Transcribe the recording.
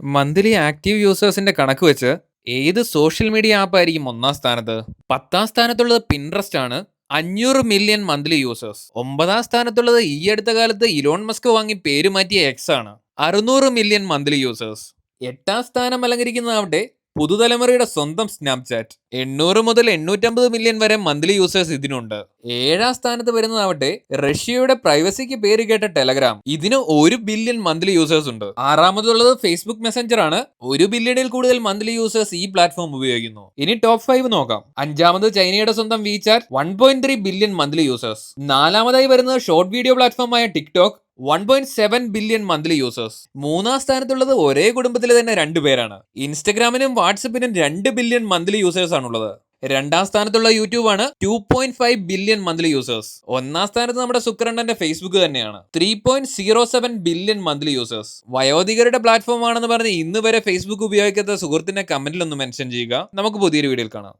Monthly active യൂസേഴ്സിന്റെ കണക്ക് വെച്ച് ഏത് സോഷ്യൽ മീഡിയ ആപ്പ് ആയിരിക്കും ഒന്നാം സ്ഥാനത്ത്? പത്താം സ്ഥാനത്തുള്ളത് പിൻട്രസ്റ്റ് ആണ്. അഞ്ഞൂറ് മില്യൺ മന്ത്ലി യൂസേഴ്സ്. ഒമ്പതാം സ്ഥാനത്തുള്ളത് ഈ അടുത്ത കാലത്ത് ഇലോൺ മസ്ക് വാങ്ങി പേര് മാറ്റിയ എക്സ് ആണ്. അറുന്നൂറ് മില്യൺ മന്ത്ലി യൂസേഴ്സ്. എട്ടാം സ്ഥാനം അലങ്കരിക്കുന്നതാവട്ടെ പുതുതലമുറയുടെ സ്വന്തം സ്നാപ്ചാറ്റ്. എണ്ണൂറ് മുതൽ എണ്ണൂറ്റമ്പത് മില്യൺ വരെ മന്ത്ലി യൂസേഴ്സ് ഇതിനുണ്ട്. ഏഴാം സ്ഥാനത്ത് വരുന്നതാവട്ടെ റഷ്യയുടെ പ്രൈവസിക്ക് പേര് കേട്ട ടെലഗ്രാം ഇതിന് ഒരു ബില്യൺ മന്ത്ലി യൂസേഴ്സ് ഉണ്ട്. ആറാമതുള്ളത് ഫേസ്ബുക്ക് മെസ്സഞ്ചർ ആണ്. ഒരു ബില്യണിൽ കൂടുതൽ മന്ത്ലി യൂസേഴ്സ് ഈ പ്ലാറ്റ്ഫോം ഉപയോഗിക്കുന്നു. ഇനി ടോപ്പ് ഫൈവ് നോക്കാം. അഞ്ചാമത് ചൈനയുടെ സ്വന്തം WeChat one point three billion monthly users നാലാമതായി വരുന്നത് short video പ്ലാറ്റ്ഫോമായ TikTok one point seven billion monthly users മൂന്നാം സ്ഥാനത്തുള്ളത് ഒരേ കുടുംബത്തിലെ തന്നെ രണ്ടു പേരാണ്. ഇൻസ്റ്റഗ്രാമിനും വാട്സപ്പിനും രണ്ട് ബില്യൺ മന്ത്ലി യൂസേഴ്സ് ആണുള്ളത്. രണ്ടാം സ്ഥാനത്തുള്ള യൂട്യൂബ് ആണ് two point five billion monthly users ഒന്നാം സ്ഥാനത്ത് നമ്മുടെ സുക്രണ്ടന്റെ ഫേസ്ബുക്ക് തന്നെയാണ്. Three point zero seven billion monthly users വയോധികരുടെ platform ആണെന്ന് പറഞ്ഞ് ഇന്ന് വരെ ഫേസ്ബുക്ക് ഉപയോഗിക്കാത്ത സുഹൃത്തിന്റെ കമന്റിൽ ഒന്ന് മെൻഷൻ ചെയ്യുക. നമുക്ക് പുതിയൊരു വീഡിയോയിൽ കാണാം.